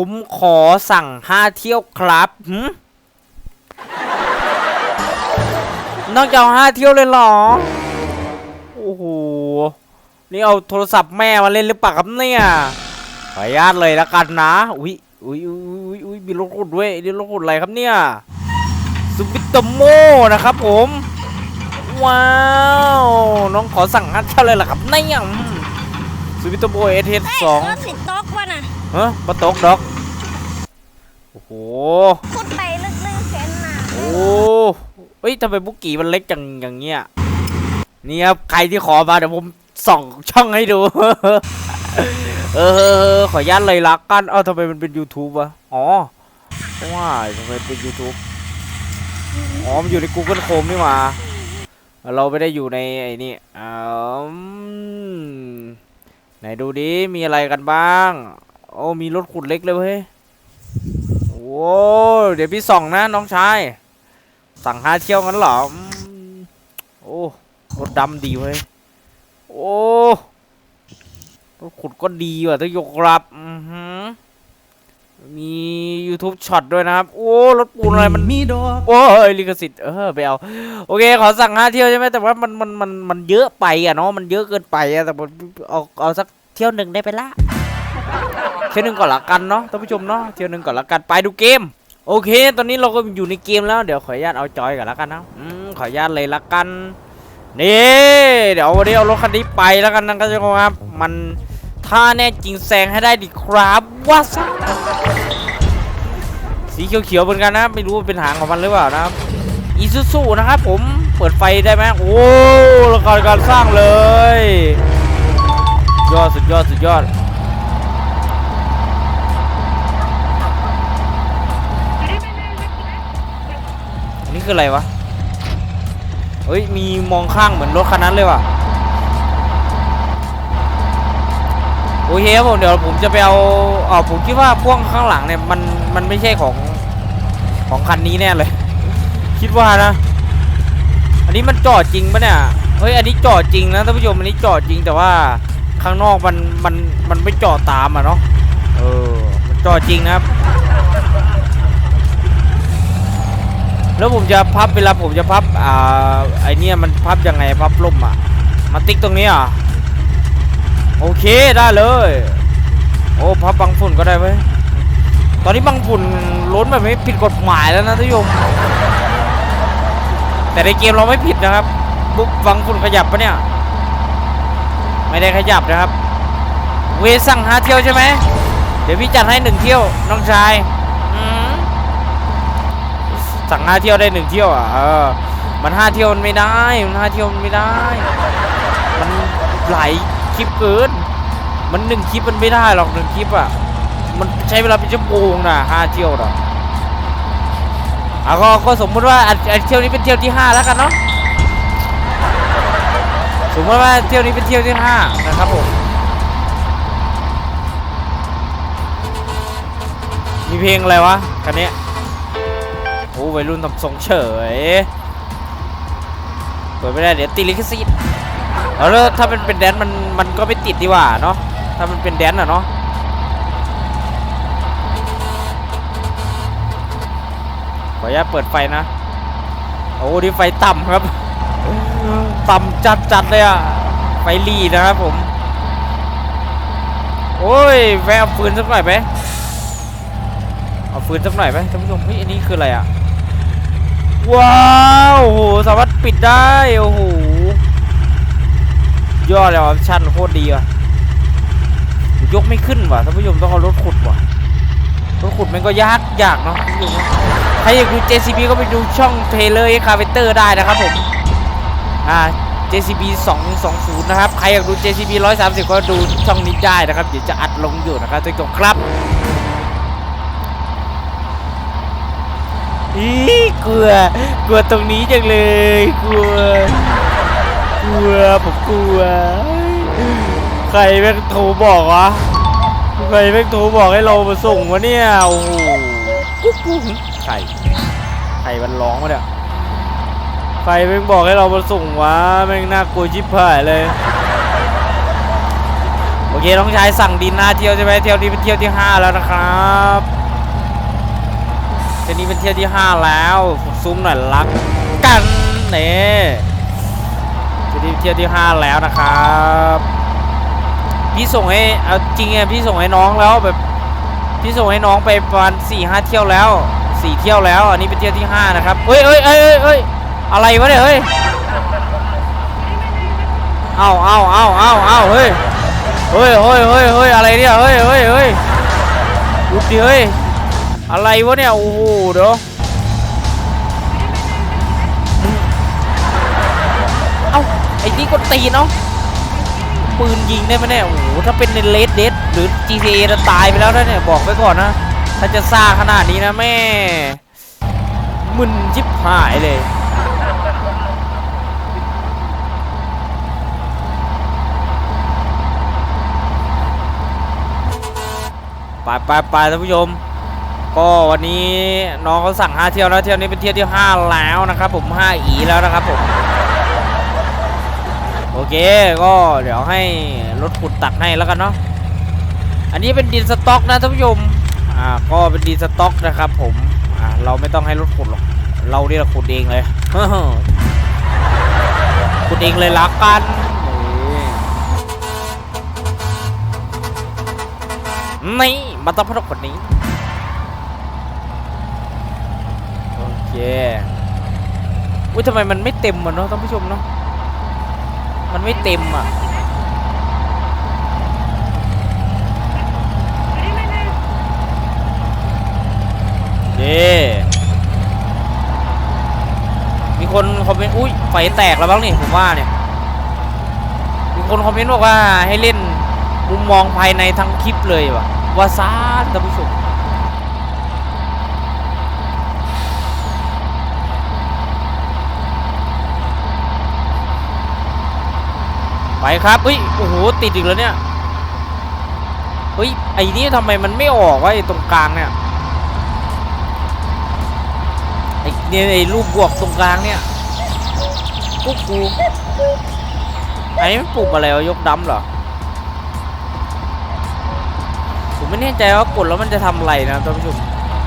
ผมขอสั่งห้าเที่ยวครับหืมนอกจากห้าเที่ยวเลยเหรอ โอ้โห นี่เอาโทรศัพท์แม่มาเล่นหรือเปล่าครับเนี่ยขออนุญาตเลยละกันนะ อุ้ยอุ้ยอุ้ยอุ้ยมีรถขุดด้วยนี่รถขุดอะไรครับเนี่ยซูบิโตโมนะครับผม ว้าว น้องขอสั่งห้าเที่ยวเลยเหรอครับเนี่ยซูบิโตโมเอเทสเฮ้ยสองรถสิตกวะน่ะ ฮะปะตกดอก โอ้โห ขุดไปลึกๆเส้นน่ะโอ้เฮ้ยทำไมบุกกี้มันเล็กจังอย่างเงี้ย นี่ครับใครที่ขอมาเดี๋ยวผมส่องช่องให้ดู เออ ขออนุญาตเลยละกัน เอ้าทำไมมันเป็น YouTube วะ อ๋อเพราะว่าทำไมเป็น YouTube อ๋อมันอยู่ใน Google Chrome นี่หว่า เราไม่ได้อยู่ในไอ้นี่อืมไหนดูดิ มีอะไรกันบ้าง โอ้มีรถขุดเล็กเลยเว้ยโอ้เดี๋ยวพี่ส่องนะน้องชาย สั่งหาเที่ยวงั้นเหรออืมโอ้รถดำดีเว้ยโอ้รถขุดก็ดีว่ะทุกยกรับอือหือมี YouTube ช็อตด้วยนะครับ โอ้รถปูนอะไรมันมีดอกโอ้ยลิขสิทธิ์เออไปเอาโอเค ขอสั่งห้าเที่ยวใช่ไหมแต่ว่ามันมันมันมันเยอะไปอะเนาะมันเยอะเกินไปอะแต่ผมเอาเอาสักเที่ยวหนึ่งได้ไปละ เที่ยวหนึ่งก่อนละกันเนาะท่านผู้ชมเนาะเที่ยวหนึ่งก่อนละกันไปดูเกม โอเค ตอนนี้เราก็อยู่ในเกมแล้วเดี๋ยวขออนุญาตเอาจอยก่อนละกันนะอืมขออนุญาตเลยละกันนี่เดี๋ยววันนี้เอารถคันนี้ไปแล้วกันนะท่านผู้ชมครับมันถ้าแน่จริงแซงให้ได้ดิครับว่าซะสีเขียวๆเหมือนกันนะ ไม่รู้ว่าเป็นหางของมันหรือเปล่านะครับอีซูซูนะครับผมเปิดไฟได้ไหมโอ้ล้วการการสร้างเลย ยอดสุดยอดสุดยอด คืออะไรวะเฮ้ยมีมองข้างเหมือนรถคันนั้นเลยว่ะโอเคครับผมเดี๋ยวผมจะไปเอาเออผมคิดว่าพ่วงข้างหลังเนี่ยมันมันไม่ใช่ของของคันนี้แน่เลย คิดว่านะ อันนี้มันจอดจริงปะเนี่ยเฮ้ยอันนี้จอดจริงนะท่านผู้ชมอันนี้จอดจริงแต่ว่าข้างนอกมันมันมันไม่จอดตามอะเนาะเออมันจอดจริงนะครับ แล้วผมจะพับเวลาผมจะพับอ่าไอเนี่ยมันพับยังไงพับล่มอะมาติ๊กตรงนี้อะโอเคได้เลย โอ้พับบังฝุ่นก็ได้เว้ยตอนนี้บางฝุ่นล้นแบบไม่ผิดกฎหมายแล้วนะท่านผู้ชมแต่ในเกมเราไม่ผิดนะครับบุ๊บบางฝุ่นขยับปะเนี่ยไม่ได้ขยับนะครับ เวสั่งหาเที่ยวใช่ไหมเดี๋ยวพี่จัดให้หนึ่งเที่ยวน้องชาย สั่งห้าเที่ยวได้หนึ่งเที่ยวอะเออมันห้าเที่ยวมันไม่ได้มันห้าเที่ยวมันไม่ได้ มันหลายคลิปเกิน มันหนึ่งคลิปมันไม่ได้หรอกหนึ่งคลิปอะมันใช้เวลาเป็นชั่วโมงนะห้าเที่ยวนะอะก็ก็สมมติว่าอันอันเที่ยวนี้เป็นเที่ยวที่ห้าแล้วกันเนาะสมมติว่าเที่ยวนี้เป็นเที่ยวที่ห้านะครับผมมีเพลงอะไรวะคันนี้ วัยรุ่นทำทรงเฉยเปิดไม่ได้เดี๋ยวติดลิขสิทธิ์เอาแล้วถ้ามันเป็นแดนมันมันก็ไม่ติดดีกว่าเนาะถ้ามันเป็นแดนอะเนาะขออนุญาตเปิดไฟนะโอ้นี่ไฟต่ำครับต่ำจัดจัดๆเลยอะไฟรีนะครับผมโอ้ยแวะเอาฟืนสักหน่อยไหมเอาฟืนสักหน่อยไหมท่านผู้ชมเฮ้ยอันนี้คืออะไรอะ ว้าวโอ้โหสามารถปิดได้โอ้โหยอดเลยออปชั่นโคตรดีว่ะยกไม่ขึ้นว่ะท่านผู้ชมต้องเอารถขุดว่ะรถขุดมันก็ยากยากเนาะท่าอะใครอยากดู JCB ก็ไปดูช่องเทเลอร์คาเวเตอร์ได้นะครับผมอ่า JCB 220 นะครับ ใครอยากดู JCB 130 ก็ดูช่องนี้ได้นะครับ เดี๋ยวจะอัดลงอยู่นะครับทุกคนครับ อีกลัว กลัวตรงนี้จังเลย กลัว กลัว ผมกลัว ใครแม่งโทรบอกวะ ใครแม่งโทรบอกให้เรามาส่งวะเนี่ย โอ้โหใคร ใครมันร้องมาเนี่ย ใครแม่งบอกให้เรามาส่งวะ แม่งน่ากลัวชิบหายเลยโอเคเคน้องชายสั่งดินหน้าเที่ยวใช่ไหมเที่ยวนี้เป็นเที่ยวที่ห้าแล้วนะครับ เที่ยวนี้เป็นเที่ยวที่ห้าแล้วซุ้มหน่อยรักกันเน่เที่ยวเที่ยวที่ห้าแล้วนะครับ พี่ส่งให้เอาจริงไงพี่ส่งให้น้องแล้วแบบพี่ส่งให้น้องไปประมาณสี่ห้าเที่ยวแล้วสี่เที่ยวแล้ว อันนี้เป็นเที่ยวที่ห้านะครับเฮ้ยเฮ้ยเฮ้ยเฮ้ยอะไรวะเนี่ยเฮ้ยเอาเอาเอาเอาเอาเฮ้ยเฮ้ยเฮ้ยเฮ้ยเฮ้ยอะไรเนี่ยเฮ้ยเฮ้ยเฮ้ยหยุดดิเฮ้ย อะไรวะเนี่ย โอ้โหเดี๋ยวเอ้าไอ้นี่ก็ตีเนาะปืนยิงได้ไหมเนี่ย โอ้โห ถ้าเป็นในเลดเดดหรือ GTA จะตายไปแล้วนะเนี่ย บอกไว้ก่อนนะ ถ้าจะซ่าขนาดนี้นะแม่ มึนชิบหายเลยไปไปไปท่านผู้ชม ก็วันนี้น้องเขาสั่ง5เที่ยวแล้วเที่ยวนี้เป็นเที่ยวที่5แล้วนะครับ ผม5อีแล้วนะครับผมโอเคก็เดี๋ยวให้รถขุดตักให้แล้วกันเนาะอันนี้เป็นดินสต็อกนะท่านผู้ชมอ่าก็เป็นดินสต็อกนะครับ ผมอ่าเราไม่ต้องให้รถขุดหรอกเรานี่เราขุดเองเลยขุดเองเลยละกันนี่มันต้องพนกคนนี้ โอ เคอุ้ยทำไมมันไม่เต็มอะเนาะท่านผู้ชมเนาะมันไม่เต็มอะเย่มีคนคอมเมนต์อุ้ยไฟแตกแล้วบ้างนี่ผมว่าเนี่ยมีคนคอมเมนต์บอกว่าให้เล่นมุมมองภายในทั้งคลิปเลยว่ะว่าซ่านท่านผู้ชม ไปครับเฮ้ยโอ้โหติดอีกแล้วเนี่ยเฮ้ยไอ้นี่ทำไมมันไม่ออกวะไอ้ตรงกลางเนี่ยไอ้เนี่ยไอ้รูปบวกตรงกลางเนี่ยกุ๊กกูไอ้มันปลูกอะไรวะยกดำเหรอผมไม่แน่ใจว่ากดแล้วมันจะทำอะไรนะท่านผู้ชม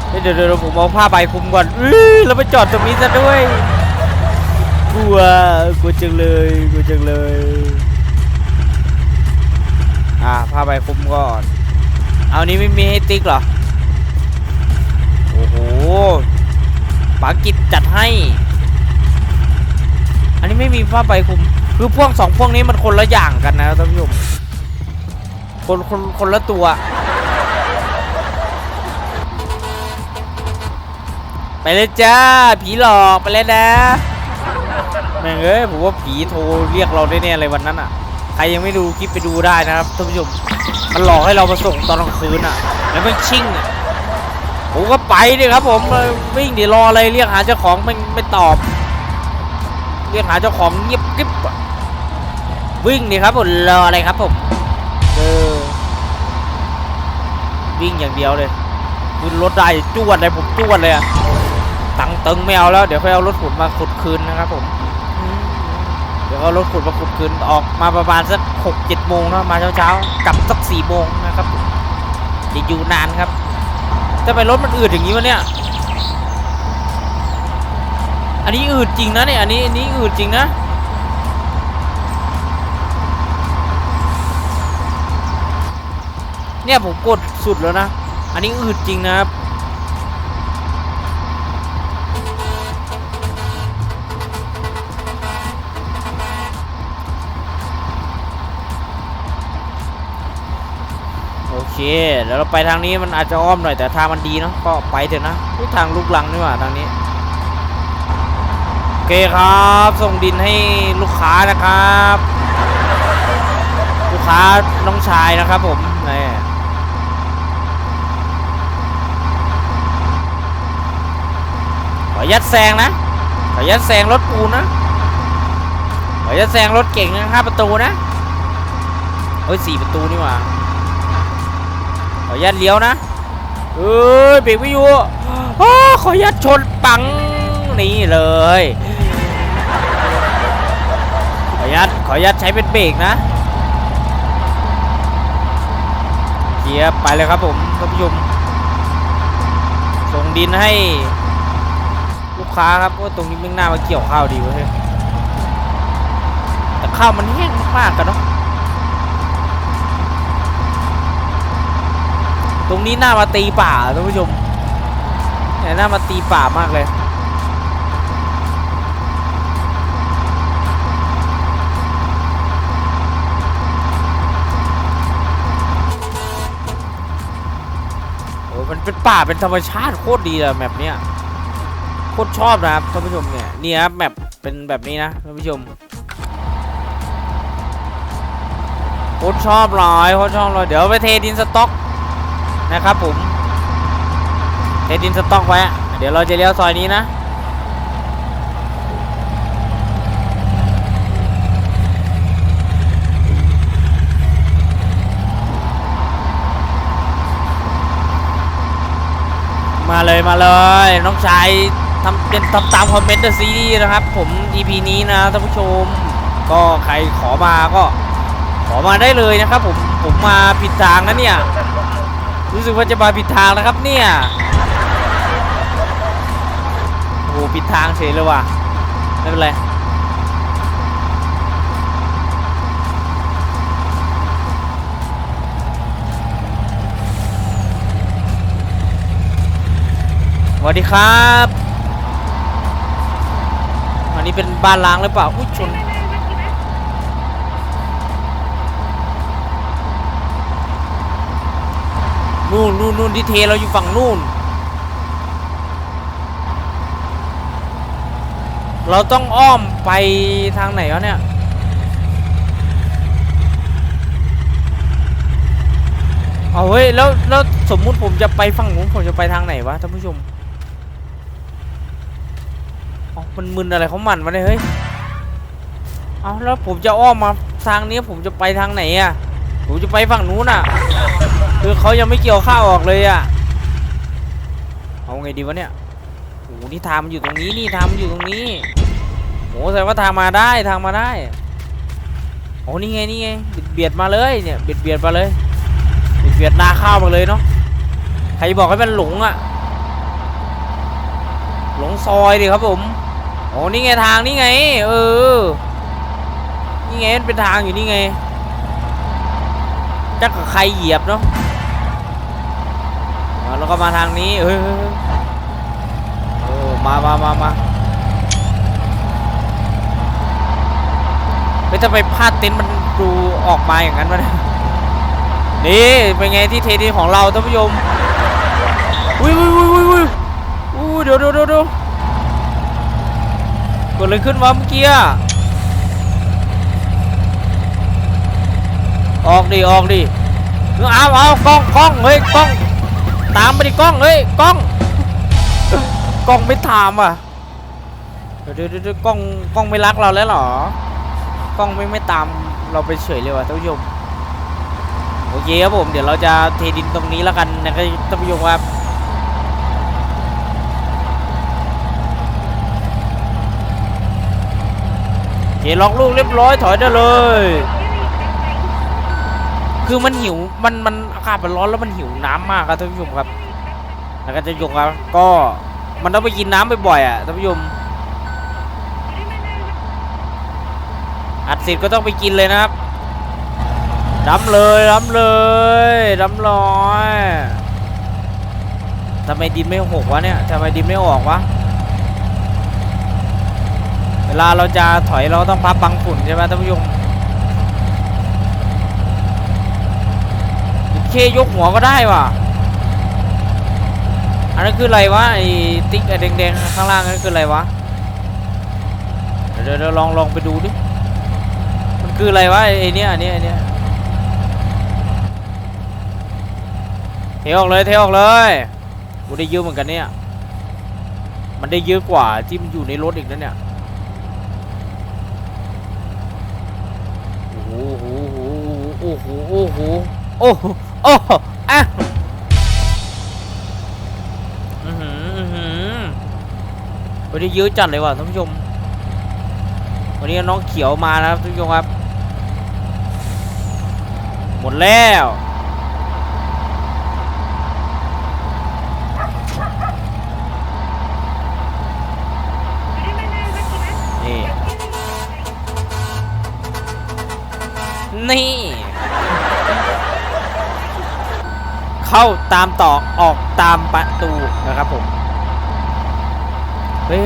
เดี๋ยวเดี๋ยวผมเอาผ้าใบคลุมก่อนอื้อแล้วไปจอดตรงนี้ซะด้วยกลัวกลัวจังเลยกลัวจังเลย อ่าผ้าใบคลุมก่อน เอานี้ไม่มีให้ติ๊กเหรอ โอ้โหปากิจจัดให้ อันนี้ไม่มีผ้าใบคลุม คือพวกสองพวกนี้มันคนละอย่างกันนะท่านผู้ชม คนคนคนละตัว ไปเลยจ้า ผีหลอกไปเลยนะ แม่งเอ้ยผมว่าผีโทรเรียกเราได้แน่เลยวันนั้นอะ รยังไม่ดูคลิปไปดูได้นะครับท่านผู้ชมมันหลอกให้เรามาส่งตอนกลางคืนอะ แล้วไม่ชิ่งอะผมก็ไปดิครับ ผมวิ่งดิรออะไรเรียกหาเจ้าของไม่ไม่ตอบ เรียกหาเจ้าของเงียบกริบวิ่งดิครับผมรออะไรครับผมเออวิ่งอย่างเดียวเลยขึ้นรถได้จวดเลยผมจวดเลยอะตังตึงไม่เอาแล้วเดี๋ยวค่อยเอารถขุดมาขุดคืนนะครับผม ยวเอารถขุดมาขุดคืนออกมาประมาณสักหกเจ็ดโมงนะมาเช้าเช้าๆกลับสักสี่โมงนะครับจะอยู่นานครับจะไปรถมันอืดอย่างนี้วะเนี่ย อันนี้อืดจริงนะเนี่ยอันนี้อันนี้อืดจริงนะเนี่ยผมกดสุดแล้วนะ อันนี้อืดจริงนะครับ เคเดี๋ยวเราไปทางนี้มันอาจจะอ้อมหน่อยแต่ทางมันดีเนาะก็ไปเถอะนะอุ๊ยทางลูกลังนี่หว่าทางนี้โอเคครับ ส่งดินให้ลูกค้านะครับ ลูกค้าน้องชายนะครับผมนี่ขอยัดแซงนะขอยัดแซงรถปูนนะขอยัดแซงรถเก่งนะห้าประตูนะเฮ้ยสี่ประตูนี่หว่า ขอยัดเลี้ยวนะเอ้ยเบรกไม่อยู่อ้าขอยัดชนปังนี่เลย ขอยัดขอยัดใช้เป็นเบรกนะครับไปเลยครับผมท่านผู้ชมส่งดินให้ลูกค้าครับว่าตรงนี้มึงหน่ามาเกี่ยวข้าวดีเว้ยแต่ข้าวมันแห้งมากกันเนาะ ตรงนี้น่ามาตีป่าท่านผู้ชมเนี่ยน่ามาตีป่ามากเลย โอ้มันเป็นป่าเป็นธรรมชาติโคตรดีอะแมปเนี้ยโคตรชอบนะครับท่านผู้ชมเนี่ยนี่ครับแมปเป็นแบบนี้นะท่านผู้ชมโคตรชอบเลยโคตรชอบเลยเดี๋ยวไปเทดินสต็อก นะครับผมเทดินสต็อกไว้อะเดี๋ยวเราจะเลี้ยวซอยนี้นะ มาเลยมาเลย น้องชายทำเป็นทำตามคอมเมนต์เดอะซีรีส์นะครับ ผม EP นี้นะท่านผู้ชม ก็ใครขอมาก็ขอมาได้เลยนะครับผม ผมมาผิดทางนะเนี่ย รู้สึกว่าจะมาผิดทางนะครับเนี่ยโอ้โหผิดทางเฉยเลยว่ะไม่เป็นไรสวัสดีครับ อันนี้เป็นบ้านล้างหรือเปล่าอุ้ยชน นู่นนู่นนู่นที่เทเราอยู่ฝั่งนู่น เราต้องอ้อมไปทางไหนวะเนี่ย เอาเฮ้ยแล้วแล้วสมมุติผมจะไปฝั่งนู้นผมจะไปทางไหนวะท่านผู้ชมอ๋อมันมึนอะไรเขาหมันวะเนี่ยเฮ้ย เอาแล้วผมจะอ้อมมาทางนี้ผมจะไปทางไหนอะผมจะไปฝั่งนู้นอะ คือเขายังไม่เกี่ยวข้าวออกเลยอะเอาไงดีวะเนี่ยโอ้โหนี่ทางมันอยู่ตรงนี้นี่ทางมันอยู่ตรงนี้โอ้แสดงว่าทางมาได้ทางมาได้โอ้นี่ไงนี่ไงเบียดมาเลยเนี่ยเบียดเบียดมาเลยเบียดเบียดนาข้าวมาเลยเนาะใครบอกให้มันหลงอะหลงซอยดิครับผมโอ้นี่ไงทางนี่ไง เออ นี่ไงมันเป็นทางอยู่นี่ไงจักกับใครเหยียบเนาะ ก็มาทางนี้เฮ้ยเฮ้ยเฮ้ยเออมามามามาไม่จะไปพลาดเต็นท์มันดูออกมาอย่างนั้นวะเนี่ยนี่เป็นไงที่เทดีของเราท่านผู้ชมอุ้ยอุ้ยอุ้ยอุ้ยอุ้ยอุ้ยเดี๋ยวเดี๋ยวเดี๋ยวเดี๋ยวกิดอะไรขึ้นวะเมื่อกี้อออกดิออกดิเอาเอากล้องกล้องเฮ้ยกล้อง ตามไปดิกล้องเฮ้ยกล้อง กล้องไม่ตามอะเดี๋ยวเดี๋ยวเดี๋ยวกล้องกล้องไม่รักเราแล้วหรอกล้องไม่ไม่ตามเราไปเฉยเลยว่ะท่านผู้ชมโอเคครับผมเดี๋ยวเราจะเทดินตรงนี้แล้วกันนะครับท่านผู้ชมครับโอเคล็อกลูกเรียบร้อยถอยได้เลย คือมันหิวมันมันอากาศมันร้อนแล้วมันหิวน้ำมากครับท่านผู้ชมครับแล้วก็จะยกครับก็มันต้องไปกินน้ำบ่อยๆอะท่านผู้ชมอัดเสร็จก็ต้องไปกินเลยนะครับดำเลยดำเลยดำร้อยทำไมดินไม่หกวะเนี่ยทำไมดินไม่ออกวะเวลาเราจะถอยเราต้องพับบังฝุ่นใช่ไหมท่านผู้ชม เคยกหัวก็ได้ว่ะ อันนั้นคืออะไรวะไอ้ติ๊กไอ้แดงๆข้างล่างนั่นคืออะไรวะ เดี๋ยวเดี๋ยวลองลองไปดูดิ มันคืออะไรวะไอ้เนี้ยอ้เนี้ยไอ้เนี้ยเทออกเลยเทออกเลยกูได้ยอะเหมือนกันเนี่ย มันได้เยอะกว่าที่มันอยู่ในรถอีกนั่นเนี่ยโอ้โหโอ้โหโอ้โหโอ้โหโอ้โห โอ้อะวันนี้ยื้อจัดเลยว่ะท่านผู้ชม วันนี้น้องเขียวมานะครับท่านผู้ชมครับ หมดแล้วนี่ นี่ เข้าตามต่อออกตามประตูนะครับผมเฮ้ย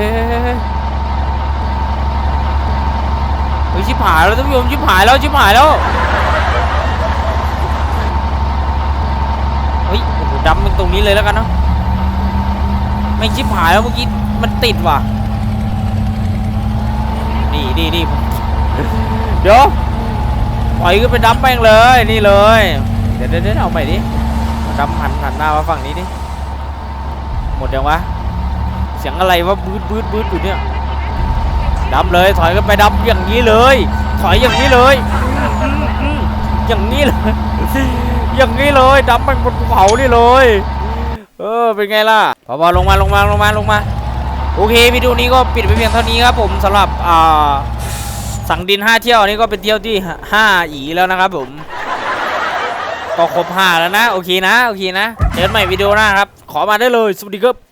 เฮ้ยชิบหายแล้วท่านผู้ชมชิบหายแล้วชิบหายแล้วเฮ้ยโอ้โหดำเป็นตรงนี้เลยแล้วกันเนาะไม่ชิบหายแล้วเมื่อกี้มันติดว่ะนี่นี่นี่เดี๋ยวปล่อยขึ้นไปดับแม่งเลยนี่เลย เดี๋ยวเดี๋ยวเดี๋ยวเอาใหม่ดิ ดำหันหันหน้ามาฝั่งนี้ดิหมดยังวะเสียงอะไรวะบืดบืดบืดอยู่เนี่ยดำเลยถอยกันไปดำอย่างนี้เลย ถอยอย่างนี้เลยอย่างนี้เลย อย่างนี้เลยดำมันบนภูเขานี่เลย เออเป็นไงล่ะพอๆลงมาลงมาลงมาลงมา โอเควิดีโอนี้ก็ปิดไปเพียงเท่านี้ครับผมสำหรับอ่าสังดิน 5 เที่ยวนนี้ก็เป็นเที่ยวที่ 5 อีแล้วนะครับผม ก็ครบ5แล้วนะ โอเคนะ โอเคนะ เจอกันใหม่วิดีโอหน้าครับ ขอมาได้เลย สวัสดีครับ